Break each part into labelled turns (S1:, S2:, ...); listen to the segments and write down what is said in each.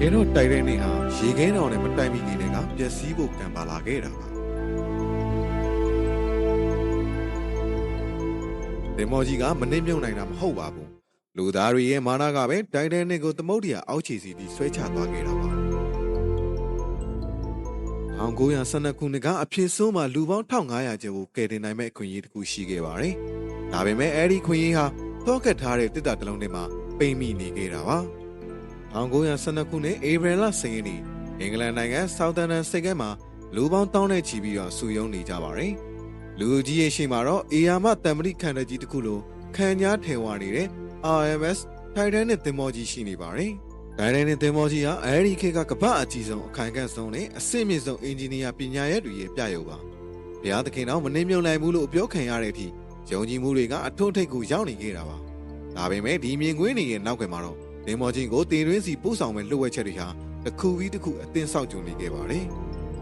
S1: ကယ်တော့တိုက်တဲ့နေ့ဟာရေခဲတောင်နဲ့မတိုင်မီခင်တွေကပျက်စီးဖို့ကံပါလာခဲ့တာပါဒေမော်ကြီးကမနှိမ့်မြုံနိုင်တာမဟုတ်ပါဘူးလူသားတွေရဲ့မာနကပဲတိုက်တဲ့နေ့ကိုသမုတ်တရားအောက်ခြေစီပြီးဆွဲချသွားခဲ့တာပါ1912ခုနှစ်ကအဖြစ်ဆုံးမှာလူပေါင်း1500ကျော်ကိုကယ်တင်နိုင်မဲ့အခွင့်အရေးတစ်ခုရှိခဲ့ပါတယ်။ဒါပေမဲ့အဲဒီခွင့်ရေးဟာတော့ကတ်ထားတဲ့တစ်တာတစ်လုံးထဲမှာပိတ်မိနေခဲ့တာပါ။ 1912ခုနှစ်ဧပြီလ10ရက်နေ့အင်္ဂလန်နိုင်ငံဆောက်သန်တန်စိတ်ကဲမှာလူပေါင်းတောင်းနဲ့ချီပြီးတော့စုယုံနေကြပါတယ်။လူကြီးရဲ့ရှိမှာတော့အေယာမတံမတိခန္ဓာကြီးတစ်ခုလိုခံညားထဲဝနေတဲ့ RMS Titanic သင်္ဘောကြီးရှိနေပါတယ်။ Titanic သင်္ဘောကြီးဟာအဲဒီခေတ်ကကမ္ဘာအကြီးဆုံးအခိုင်အကန့်ဆုံးနဲ့အဆင့်မြင့်ဆုံးအင်ဂျင်နီယာပညာရပ်တွေရဲ့ပြရုပ်ပါ။ဘုရားသခင်တော့မနှိမ့်မြုံနိုင်ဘူးလို့ပြောခံရတဲ့အထိယုံကြည်မှုတွေကအထွန်းထိပ်ကိုရောက်နေခဲ့တာပါ။ဒါပေမဲ့ဒီမြင်ကွင်းတွေရဲ့နောက်ကွယ်မှာတော့ သင်္ဘောကြီးကိုတင်ရင်းစီပို့ဆောင်မဲ့လှုပ်ဝက်ချက်တွေဟာတစ်ခုပြီးတစ်ခုအသင်းဆောက်ကြုံနေခဲ့ပါတယ်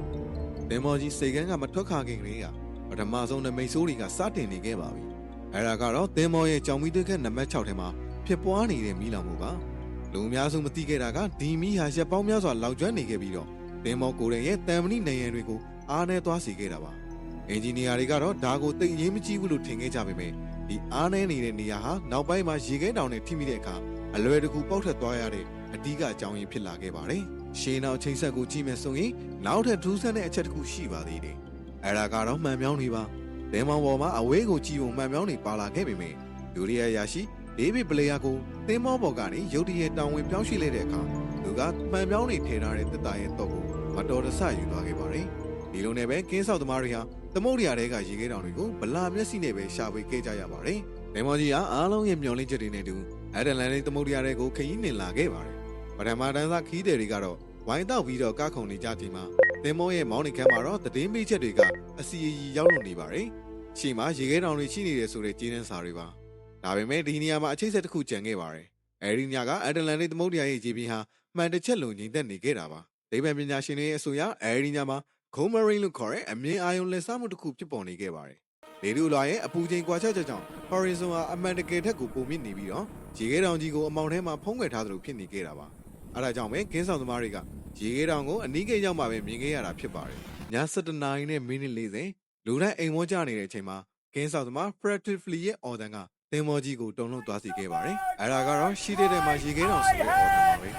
S1: ။သင်္ဘောကြီးစိတ်ကန်းကမထွက်ခါခင်ကလေးကပထမဆုံးနမိတ်ဆိုးတွေကစတင်နေခဲ့ပါပြီ။အဲဒါကတော့သင်္ဘောရဲ့ကြောင်မီးသွေးကနံပါတ်6ထဲမှာဖြစ်ပွားနေတဲ့မီးလောင်မှုပါ။လူအများစုမသိခဲ့တာကဒီမီးဟာရက်ပေါင်းများစွာလောင်ကျွမ်းနေခဲ့ပြီးတော့သင်္ဘောကိုယ်တိုင်ရဲ့တံမဏိနေရန်တွေကိုအားနဲ့သွားစေခဲ့တာပါ။အင်ဂျင်နီယာတွေကတော့ဒါကိုသိအရေးမကြီးဘူးလို့ထင်ခဲ့ကြပေမဲ့ဒီအားနဲ့နေတဲ့နေရာဟာနောက်ပိုင်းမှာရေခဲတောင်နဲ့ထိမိတဲ့အခါ အလွယ်တကူပေါက်ထွက်သွားရတဲ့အဓိကအကြောင်းရင်းဖြစ်လာခဲ့ပါတယ်။ရှေးနောက်ချိန်ဆက်ကိုကြည့်မယ်ဆိုရင်နောက်ထပ်ထူးဆန်းတဲ့အချက်တစ်ခုရှိပါသေးတယ်။အဲဒါကတော့မှန်ပြောင်းတွေပါ။ဒဲမောင်ပေါ်မှာအဝေးကိုကြည့်ဖို့မှန်ပြောင်းတွေပါလာခဲ့ပေမဲ့ဒူရီယာယာရှိဒေးဗစ်ပလေယာကိုသင်းမောပေါ်ကနေရုတ်တရက်တောင်ဝင်ပြောင်းရွှေ့လိုက်တဲ့အခါသူကမှန်ပြောင်းတွေထည့်ထားတဲ့တက်တာရဲ့တော့ကိုမတော်တဆယူသွားခဲ့ပါတယ်။ဒီလိုနဲ့ပဲကင်းဆောက်သမားတွေဟာသမုတ်ရတဲ့ကရေခဲတောင်တွေကိုဗလာမျက်စိနဲ့ပဲရှာဖွေခဲ့ကြရပါတယ်။ဒဲမောကြီးကအားလုံးရဲ့မျောလင့်ချက်တွေနဲ့တူ အဒလန်လေးသမုတ်ရတဲ့ကိုခရီးနှင်လာခဲ့ပါတယ်။ပထမတန်းစားခီးတယ်တွေကတော့ဝိုင်းတောက်ပြီးတော့ကခုံနေကြချိန်မှာသင်မောရဲ့မောင်းနေခန်းမှာတော့သတင်းပေးချက်တွေကအစီအီရောက်လို့နေပါတယ်။ရှေ့မှာရေခဲတောင်တွေရှိနေတယ်ဆိုတဲ့ကျင်းနှန်းစာတွေပါ။ဒါပေမဲ့ဒီနေရာမှာအခြေဆက်တစ်ခုကြံခဲ့ပါတယ်။အဲဒီညကအဒလန်လေးသမုတ်ရရဲ့ခြေပြင်းဟာမှန်တစ်ချက်လုံးငိမ့်သက်နေခဲ့တာပါ။ဒေဗန်ပညာရှင်တွေရဲ့အဆိုအရအဲဒီညမှာဂုံမရင်းလို့ခေါ်တဲ့အမြင်အာရုံလက်စားမှုတစ်ခုဖြစ်ပေါ်နေခဲ့ပါတယ်။လေလူလာရဲ့အပူချိန်ကွာချက်ချက်ကြောင့် horizon ဟာအမှန်တကယ်ထက်ကိုပုံမြင့်နေပြီးတော့ ရေခဲတောင်ကြီးကိုအမောင်ထဲမှာဖုံးကွယ်ထားသလိုဖြစ်နေခဲ့တာပါ။အဲဒါကြောင့်ပဲကင်းဆောင်သမားတွေကရေခဲတောင်ကိုအနီးကပ်ရောက်မှပဲမြင်ခဲ့ရတာဖြစ်ပါတယ်။ည7:00နာရီနဲ့မိနစ်40လူတိုင်းအိမ်မောကြနေတဲ့အချိန်မှာကင်းဆောင်သမား Practically ရဲ့ order ကသင်္ဘောကြီးကိုတုံ့လုံးသွားစီခဲ့ပါတယ်။အဲဒါကတော့ရှိတဲ့တဲ့မှာရေခဲတောင်ဆိုတဲ့ order ပါပဲ။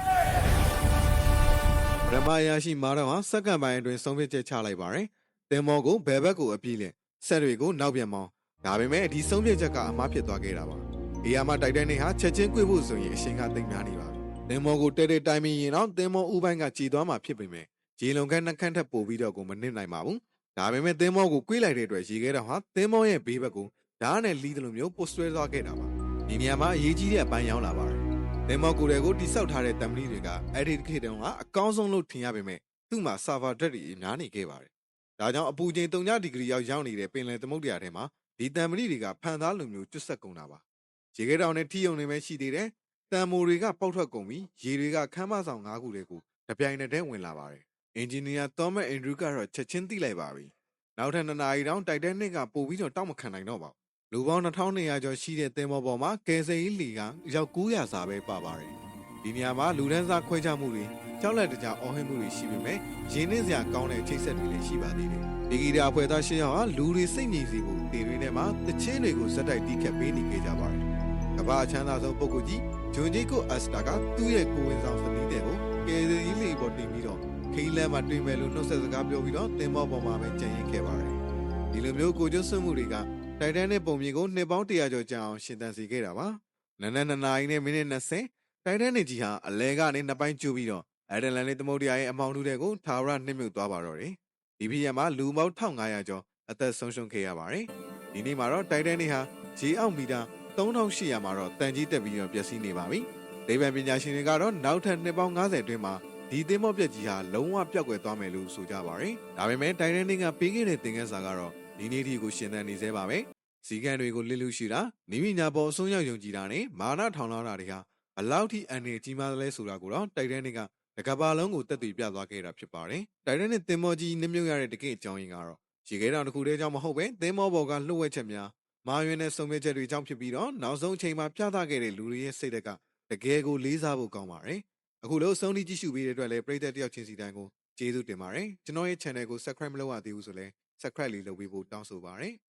S1: ဗရမယာရှိမာတော့ဟာစက္ကန့်ပိုင်းအတွင်းဆုံးဖြတ်ချက်ချလိုက်ပါတယ်။သင်္ဘောကိုဘယ်ဘက်ကိုအပြေးလဲဆက်တွေကိုနောက်ပြန်မောင်းဒါပေမဲ့ဒီဆုံးဖြတ်ချက်ကအမှားဖြစ်သွားခဲ့တာပါ။ အေယာမတိုက်တဲ့နေ့ဟာချက်ချင်း꿰ဖို့ဆိုရင်အရှင်ကသိမ့်များနေပါပြီ။သင်္ဘောကိုတဲတဲတိုင်းမင်းရင်တော့သင်္ဘောဥပိုင်းကကြည်သွားမှာဖြစ်ပေမဲ့ရေလုံခန်းနှခမ်းထက်ပိုပြီးတော့ကိုမနစ်နိုင်ပါဘူး။ဒါပေမဲ့သင်္ဘောကို꿰လိုက်တဲ့အတွက်ရေခဲတော့ဟာသင်္ဘောရဲ့ဘေးဘက်ကိုဓာတ်နဲ့လီးတယ်လို့မျိုးပို့ဆွဲသွားခဲ့တာပါ။ဒီနေရာမှာအရေးကြီးတဲ့အပိုင်းရောက်လာပါတယ်။သင်္ဘောကိုယ်တွေကိုတိဆောက်ထားတဲ့တံမဏိတွေကအဲ့ဒီခေတ်တုန်းကအကောင်းဆုံးလို့ထင်ရပေမဲ့သူ့မှာဆာဗာဓာတ်တွေအများနေခဲ့ပါတယ်။ဒါကြောင့်အပူချိန်3ဒီဂရီရောက်ရောက်နေတဲ့ပင်လယ်သမုဒ္ဒရာထဲမှာဒီတံမဏိတွေကဖန်သားလိုမျိုးကျွတ်ဆက်ကုန်တာပါ။ ရေခဲတောင်နဲ့ထီယုံနေပဲရှိသေးတယ်။တံမိုတွေကပေါက်ထွက်ကုန်ပြီးရေတွေကခမ်းမဆောင်၅ခုတွေကိုတပြိုင်နက်တည်းဝင်လာပါတယ်။အင်ဂျင်နီယာသောမတ်အန်ဒရူးကတော့ချက်ချင်းသိလိုက်ပါပြီ။နောက်ထပ်နှစ်နာရီတောင်တိုက်တဲ့နှစ်ကပို့ပြီးတော့တောက်မခံနိုင်တော့ပါဘူး။လူပေါင်း2200ကျော်ရှိတဲ့သင်္ဘောပေါ်မှာကယ်ဆယ်ရေးလီကရောက်900စာပဲပါပါတယ်။ဒီနေရာမှာလူဒန်းစားခွဲခြားမှုတွေကြောက်လက်တကြအော်ဟစ်မှုတွေရှိပေမဲ့ရင်းနှင်းစရာကောင်းတဲ့အချိတ်ဆက်တွေလည်းရှိပါသေးတယ်။ဒီဂီတာအဖွဲ့သားရှင်းအောင်ဟာလူတွေစိတ်ငြိမ်စေဖို့တေတွေထဲမှာတချင်းတွေကိုဇက်တိုက်တီးခတ်ပေးနေခဲ့ကြပါတယ်။ ကမ္ဘာအချမ်းသာဆုံးပုဂ္ဂိုလ်ကြီးဂျွန်ဂျေကိုအက်စတာကသူ့ရဲ့ကိုယ်ဝင်ဆောင်စနီးတဲ့ကိုကယ်ဆယ်ရေးလီပေါ်တင်ပြီးတော့ခိလန်မှာတွေ့မယ်လို့နှုတ်ဆက်စကားပြောပြီးတော့တင်မောပေါ်မှာပဲကြံရင်ခဲ့ပါတယ်။ဒီလိုမျိုးကိုကျွတ်ဆွမှုတွေကတိုင်တန်နဲ့ပုံမြင်ကိုနှစ်ပေါင်း100ကျော်ကြာအောင်ရှင်သန်စေခဲ့တာပါ။နနက်2နာရီနဲ့မိနစ်20တိုင်တန်နဲ့ကြီးဟာအလဲကနေနှစ်ပိုင်းကျူပြီးတော့အဒလန်လေးသမုဒ္ဒရာရဲ့အမောင်ထုတဲ့ကိုထာဝရနှိမ့်မြုပ်သွားပါတော့တယ်။ဒီပြည်ရမှာလူပေါင်း1500ကျော်အသက်ဆုံးရှုံးခဲ့ရပါတယ်။ဒီနေ့မှာတော့တိုင်တန်နေဟာဂျေအောက်မီတာ 3800မှာတော့တန်ကြီးတက်ပြီးတော့ပျက်စီးနေပါပြီ။ဒေဗန်ပညာရှင်တွေကတော့နောက်ထပ်နှစ်ပေါင်း90အတွင်းမှာဒီသင်းမော့ပြက်ကြီးဟာလုံးဝပြောက်ကွယ်သွားမယ်လို့ဆိုကြပါတယ်။ဒါပေမဲ့တိုင်တန်နေကပေးခဲ့တဲ့သင်ခန်းစာကတော့ဒီနေ့ဒီကိုရှင်သန်နေသေးပါပဲ။စီကံတွေကိုလစ်လူရှိတာမိမိညာပေါ်အဆုံးရောက်ယုံကြည်တာနဲ့မာနထောင်လာတာတွေဟာဘလောက်ထိအန်နေကြီးမားသလဲဆိုတာကိုတော့တိုက်တန်းတွေကတကဘာလုံးကိုတက်တည်ပြသွားခဲ့တာဖြစ်ပါတယ်။တိုက်တန်းနဲ့တင်မောကြီးနှမြုပ်ရတဲ့တကယ့်အကြောင်းရင်းကတော့ရေခဲတောင်တစ်ခုတည်းကြောင့်မဟုတ်ပဲသင်းမောဘော်ကလှုပ်ဝက်ချက်များ မာယွင်းနဲ့စုံမဲ့ချက်တွေကြောင့်ဖြစ်ပြီးတော့နောက်ဆုံးအချိန်မှာပြသခဲ့တဲ့လူတွေရဲ့စိတ်ဓာတ်ကတကယ်ကိုလေးစားဖို့ကောင်းပါတယ်။အခုလို့ဆုံးဖြတ်ကြည့်ရှုပေးတဲ့အတွက်လည်းပရိသတ်တယောက်ချင်းစီတိုင်းကိုကျေးဇူးတင်ပါတယ်ကျွန်တော်ရဲ့ channel ကို subscribe မလုပ်ရသေးဘူးဆိုလည်း subscribe လေးလုပ်ပေးဖို့တောင်းဆိုပါတယ်